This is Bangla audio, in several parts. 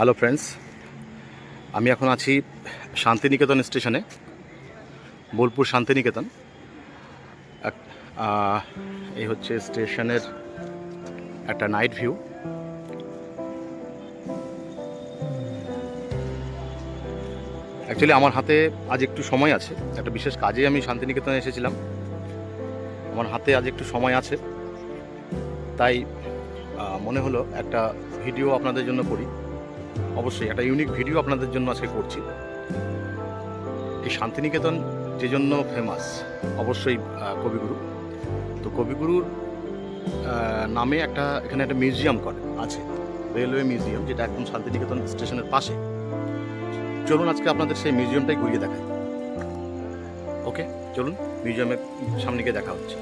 হ্যালো ফ্রেন্ডস আমি এখন আছি শান্তিনিকেতন স্টেশনে, বোলপুর শান্তিনিকেতন। এই হচ্ছে স্টেশনের একটা নাইট ভিউ অ্যাকচুয়ালি আমার হাতে আজ একটু সময় আছে। একটা বিশেষ কাজে আমি শান্তিনিকেতনে এসেছিলাম। আমার হাতে আজ একটু সময় আছে। তাই মনে হলো একটা ভিডিও আপনাদের জন্য করি। অবশ্যই একটা ইউনিক ভিডিও আপনাদের জন্য আজকে করছি। এই শান্তিনিকেতন যে জন্য ফেমাস অবশ্যই কবিগুরু। তো কবিগুরুর নামে একটা, এখানে একটা মিউজিয়াম করে, আছে। রেলওয়ে মিউজিয়াম যেটা একদম শান্তিনিকেতন স্টেশনের পাশে। চলুন আজকে আপনাদের সেই মিউজিয়ামটাই ঘুরিয়ে দেখাই। ওকে চলুন মিউজিয়ামের সামনে গিয়ে দেখা হচ্ছে।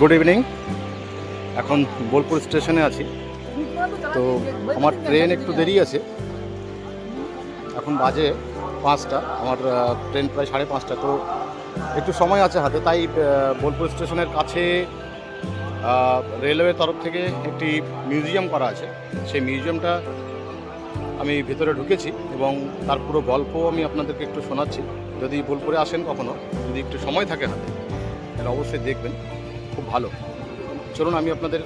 গুড ইভিনিং এখন বোলপুর স্টেশনে আছি। তো আমার ট্রেন একটু দেরি আছে। এখন বাজে পাঁচটা, আমার ট্রেন প্রায় সাড়ে পাঁচটা, তো একটু সময় আছে হাতে, তাই বোলপুর স্টেশনের কাছে রেলওয়ের তরফ থেকে একটি মিউজিয়াম করা আছে। সেই মিউজিয়ামটা আমি ভেতরে ঢুকেছি এবং তার পুরো গল্প আমি আপনাদেরকে একটু শোনাচ্ছি। যদি বোলপুরে আসেন কখনো, যদি একটু সময় থাকে হাতে, তাহলে অবশ্যই দেখবেন, খুব ভালো। চলুন, আমি আপনাদের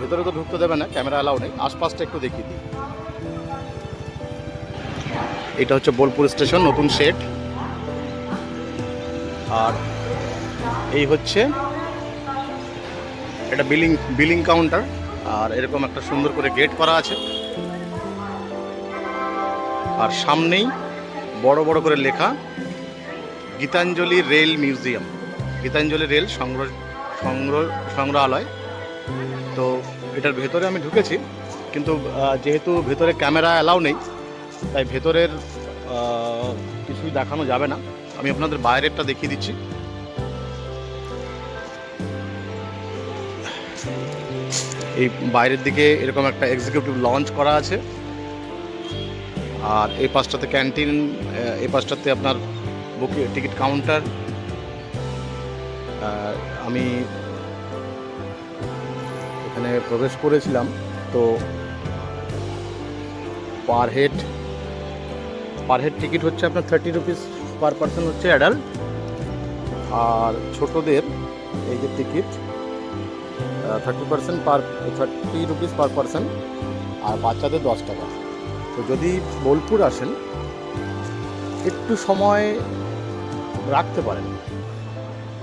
ভেতরে তো ঢুকতে দেবে না, ক্যামেরা অ্যালাউ নেই। আশপাশটা একটু দেখিয়ে দিই। এটা হচ্ছে বোলপুর স্টেশন, নতুন সেট আর এই হচ্ছে এটা বিলিং বিলিং কাউন্টার। আর এরকম একটা সুন্দর করে গেট করা আছে। আর সামনেই বড় বড় করে লেখা, Gitanjali rail museum. Gitanjali rail সংগ্রহ সংগ্রহ, সংগ্রহালয়। এটার ভেতরে আমি ঢুকেছি, কিন্তু যেহেতু ভেতরে ক্যামেরা অ্যালাউ নেই, তাই ভেতরের কিছুই দেখানো যাবে না। আমি আপনাদের বাইরেরটা দেখিয়ে দিচ্ছি। এই বাইরের দিকে এরকম একটা এক্সিকিউটিভ লঞ্চ করা আছে। আর এই পাশটাতে ক্যান্টিন এই পাশটাতে আপনার বুকিং টিকিট কাউন্টার আমি এখানে প্রবেশ করেছিলাম, তো per head per head ticket হচ্ছে আপনার থার্টি রুপিস পার পার্সন হচ্ছে অ্যাডাল্ট আর ছোটদের এই যে ticket thirty percent per thirty rupees per person আর বাচ্চাদের দশ টাকা। তো যদি বোলপুর আসেন, একটু সময় রাখতে পারেন।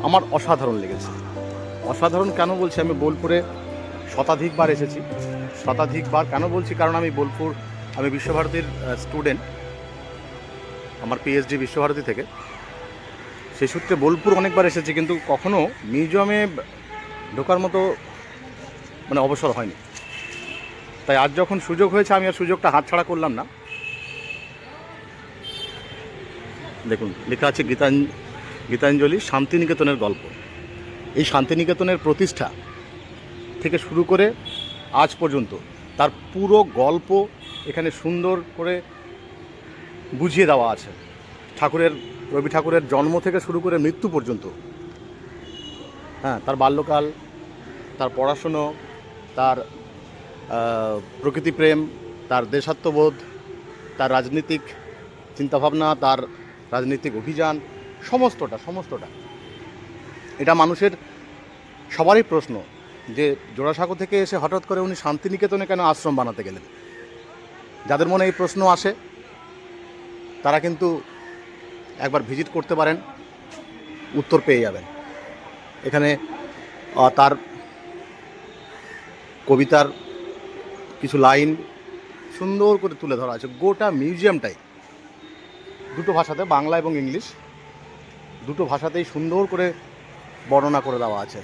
আমার অসাধারণ লেগেছে। অসাধারণ কেন বলছি আমি? বোলপুরে শতাধিকবার এসেছি। শতাধিকবার কেন বলছি? কারণ আমি বোলপুর, আমি বিশ্বভারতীর স্টুডেন্ট আমার পিএইচডি বিশ্বভারতী থেকে। সেই সূত্রে বোলপুর অনেকবার এসেছি, কিন্তু কখনো মিউজিয়ামে ঢোকার মতো মানে অবসর হয়নি। তাই আজ যখন সুযোগ হয়েছে, আমি আর সুযোগটা হাতছাড়া করলাম না। দেখুন, লেখা আছে গীতাঞ্জ গীতাঞ্জলি শান্তিনিকেতনের গল্প। এই শান্তিনিকেতনের প্রতিষ্ঠা থেকে শুরু করে আজ পর্যন্ত তার পুরো গল্প এখানে সুন্দর করে বুঝিয়ে দেওয়া আছে। ঠাকুরের, রবি ঠাকুরের জন্ম থেকে শুরু করে মৃত্যু পর্যন্ত। হ্যাঁ তার বাল্যকাল, তার পড়াশুনো, তার প্রকৃতিপ্রেম তার দেশাত্মবোধ, তার রাজনীতিক চিন্তাভাবনা, তার রাজনৈতিক অভিযান, সমস্তটা সমস্তটা। এটা মানুষের সবারই প্রশ্ন। যে জোড়াসাঁকো থেকে এসে হঠাৎ করে উনি শান্তিনিকেতনে কেন আশ্রম বানাতে গেলেন? যাদের মনে এই প্রশ্ন আসে, তারা কিন্তু একবার ভিজিট করতে পারেন, উত্তর পেয়ে যাবেন। এখানে তার কবিতার কিছু লাইন সুন্দর করে তুলে ধরা আছে। গোটা মিউজিয়ামটাই দুটো ভাষাতে, বাংলা এবং ইংলিশ, দুটো ভাষাতেই সুন্দর করে বর্ণনা করে দেওয়া আছে।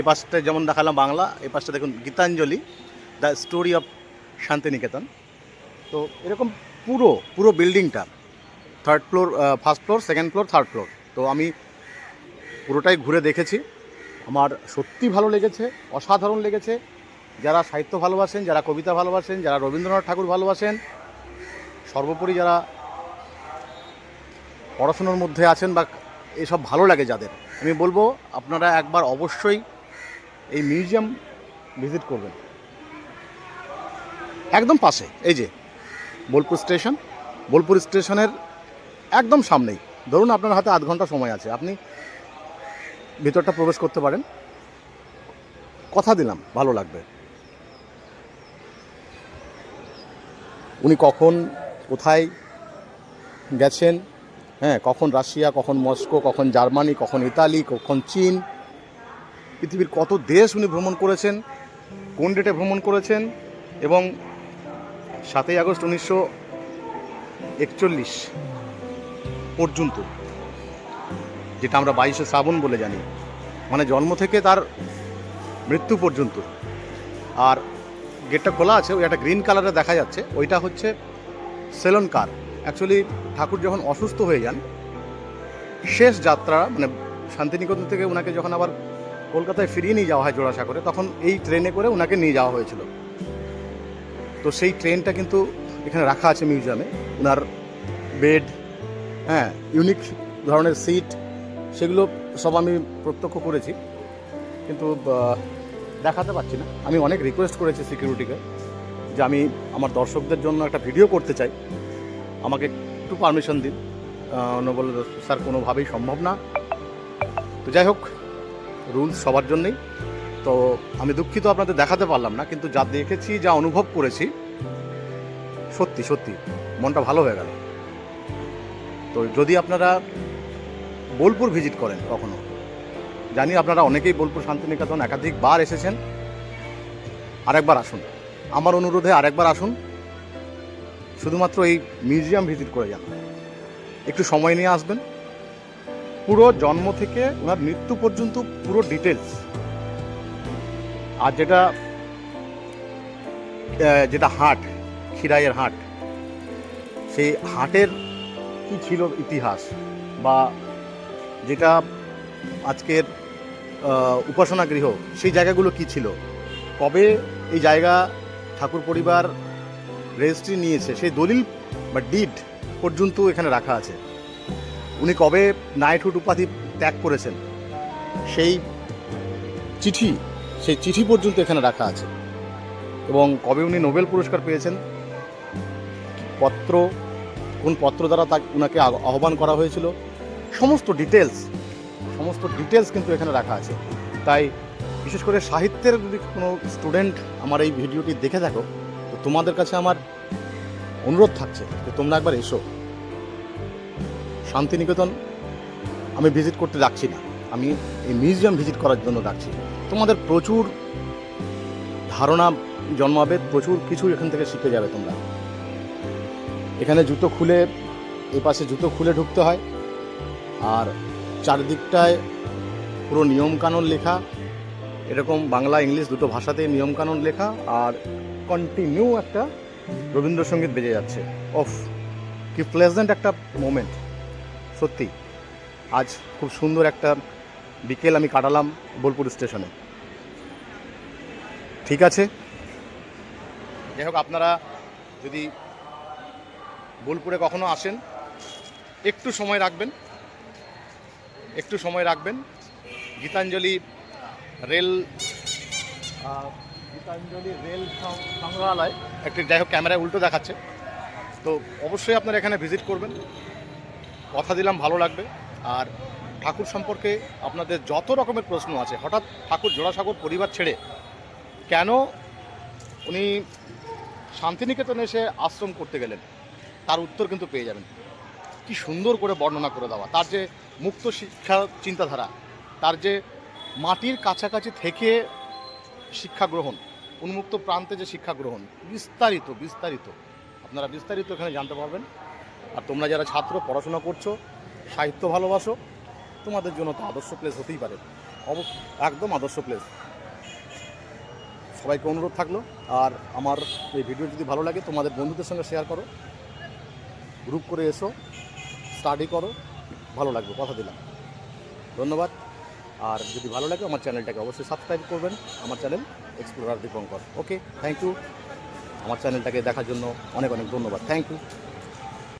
এ পাশটা যেমন দেখালাম বাংলা এ পাশটা দেখুন Gitanjali, the story of Santiniketan. তো এরকম পুরো পুরো বিল্ডিংটা third floor first floor second floor third floor তো আমি পুরোটাই ঘুরে দেখেছি। আমার সত্যি ভালো লেগেছে, অসাধারণ লেগেছে। যারা সাহিত্য ভালোবাসেন, যারা কবিতা ভালোবাসেন, যারা রবীন্দ্রনাথ ঠাকুর ভালোবাসেন, সর্বোপরি যারা পড়াশুনোর মধ্যে আছেন বা এসব ভালো লাগে যাদের, আমি বলব আপনারা একবার অবশ্যই এই মিউজিয়াম ভিজিট করবেন। একদম পাশে, এই যে বোলপুর স্টেশন। বোলপুর স্টেশনের একদম সামনেই। ধরুন আপনার হাতে আধ ঘণ্টা সময় আছে, আপনি ভিতরটা প্রবেশ করতে পারেন। কথা দিলাম, ভালো লাগবে। উনি কখন, কোথায় গেছেন? হ্যাঁ কখন রাশিয়া, কখন মস্কো, কখন জার্মানি, কখন ইতালি, কখন চীন পৃথিবীর কত দেশ উনি ভ্রমণ করেছেন, কোন ডেটে ভ্রমণ করেছেন, এবং সাতই আগস্ট উনিশশো একচল্লিশ পর্যন্ত, যেটা আমরা বাইশে শ্রাবণ বলে জানি মানে জন্ম থেকে তার মৃত্যু পর্যন্ত। আর গেটটা খোলা আছে, ওই একটা গ্রিন কালারে দেখা যাচ্ছে, ওইটা হচ্ছে সেলন কার। অ্যাকচুয়ালি ঠাকুর যখন অসুস্থ হয়ে যান, শেষ যাত্রা মানে শান্তিনিকেতন থেকে ওনাকে যখন আবার কলকাতায় ফিরিয়ে নিয়ে যাওয়া হয় জোড়াসাগরে, তখন এই ট্রেনে করে ওনাকে নিয়ে যাওয়া হয়েছিল। তো সেই ট্রেনটা কিন্তু এখানে রাখা আছে মিউজিয়ামে ওনার বেড হ্যাঁ ইউনিক ধরনের সিট, সেগুলো সব আমি প্রত্যক্ষ করেছি। কিন্তু দেখাতে পারছি না। আমি অনেক রিকোয়েস্ট করেছি সিকিউরিটিকে যে আমি আমার দর্শকদের জন্য একটা ভিডিও করতে চাই। আমাকে একটু পারমিশন দিন। বলে, স্যার, কোনোভাবেই সম্ভব না। তো যাই হোক রুলস সবার জন্যই। তো আমি দুঃখিত আপনাদের দেখাতে পারলাম না, কিন্তু যা দেখেছি, যা অনুভব করেছি, সত্যি সত্যি, মনটা ভালো হয়ে গেল। তো যদি আপনারা বোলপুর ভিজিট করেন কখনো, জানি আপনারা অনেকেই বোলপুর শান্তিনিকেতন একাধিকবার এসেছেন। আরেকবার আসুন। আমার অনুরোধে আরেকবার আসুন। শুধুমাত্র এই মিউজিয়াম ভিজিট করে যান। একটু সময় নিয়ে আসবেন। পুরো জন্ম থেকে ওনার মৃত্যু পর্যন্ত পুরো ডিটেলস আর যেটা যেটা হাট, খিরাইয়ের হাট, সেই হাটের কি ছিল ইতিহাস বা যেটা আজকের উপাসনা গৃহ সেই জায়গাগুলো কি ছিল? কবে এই জায়গা ঠাকুর পরিবার রেজিস্ট্রি নিয়েছে? সেই দলিল বা ডিড পর্যন্ত এখানে রাখা আছে। উনি কবে নাইটহুড উপাধি ত্যাগ করেছেন? সেই চিঠি সেই চিঠি পর্যন্ত এখানে রাখা আছে। এবং কবে উনি নোবেল পুরস্কার পেয়েছেন? পত্র কোন পত্র দ্বারা তা ওনাকে আহ্বান করা হয়েছিল? সমস্ত ডিটেলস সমস্ত ডিটেলস কিন্তু এখানে রাখা আছে। তাই বিশেষ করে সাহিত্যের যদি কোনো স্টুডেন্ট আমার এই ভিডিওটি দেখে থাকো তো তোমাদের কাছে আমার অনুরোধ থাকছে যে তোমরা একবার এসো। শান্তিনিকেতন আমি ভিজিট করতে যাচ্ছি না। আমি এই মিউজিয়াম ভিজিট করার জন্য যাচ্ছি। তোমাদের প্রচুর ধারণা জন্মাবে, প্রচুর কিছু এখান থেকে শিখে যাবে তোমরা। এখানে জুতো খুলে, এ পাশে জুতো খুলে ঢুকতে হয়। আর চারদিকটায় পুরো নিয়মকানুন লেখা। এরকম বাংলা, ইংলিশ দুটো ভাষাতে নিয়মকানুন লেখা। আর কন্টিনিউ একটা রবীন্দ্রসঙ্গীত বেজে যাচ্ছে। অফ কি প্লেজেন্ট একটা মোমেন্ট সত্যি, আজ খুব সুন্দর একটা বিকেল আমি কাটালাম বোলপুর স্টেশনে। ঠিক আছে? যাই হোক, আপনারা যদি বোলপুরে কখনো আসেন, একটু সময় রাখবেন, একটু সময় রাখবেন। গীতাঞ্জলি রেল গীতাঞ্জলি রেল সংগ্রহালয়, একটি যাই হোক, ক্যামেরায় উল্টো দেখাচ্ছে। তো অবশ্যই আপনারা এখানে ভিজিট করবেন। কথা দিলাম, ভালো লাগবে। আর ঠাকুর সম্পর্কে আপনাদের যত রকমের প্রশ্ন আছে, হঠাৎ ঠাকুর জোড়াসাগর পরিবার ছেড়ে কেন উনি শান্তিনিকেতনে এসে আশ্রম করতে গেলেন? তার উত্তর কিন্তু পেয়ে যাবেন। কি সুন্দর করে বর্ণনা করে দেওয়া। তার যে মুক্ত শিক্ষা চিন্তাধারা, তার যে মাটির কাছাকাছি থেকে শিক্ষা গ্রহণ, উন্মুক্ত প্রান্তে যে শিক্ষা গ্রহণ, বিস্তারিত বিস্তারিত। আপনারা বিস্তারিত এখানে জানতে পারবেন। আর তোমরা যারা ছাত্র, পড়াশোনা করছ, সাহিত্য ভালোবাসো, তোমাদের জন্য তো আদর্শ প্লেস হতেই পারে। অব, একদম আদর্শ প্লেস সবাইকে অনুরোধ থাকল। আর আমার এই ভিডিও যদি ভালো লাগে, তোমাদের বন্ধুদের সঙ্গে শেয়ার করো। গ্রুপ করে এসো স্টাডি করো। ভালো লাগবে, কথা দিলাম। ধন্যবাদ। আর যদি ভালো লাগে, আমার চ্যানেলটাকে অবশ্যই সাবস্ক্রাইব করবেন। আমার channel explorer Dipankar okay thank you আমার চ্যানেলটাকে দেখার জন্য অনেক অনেক ধন্যবাদ। Thank you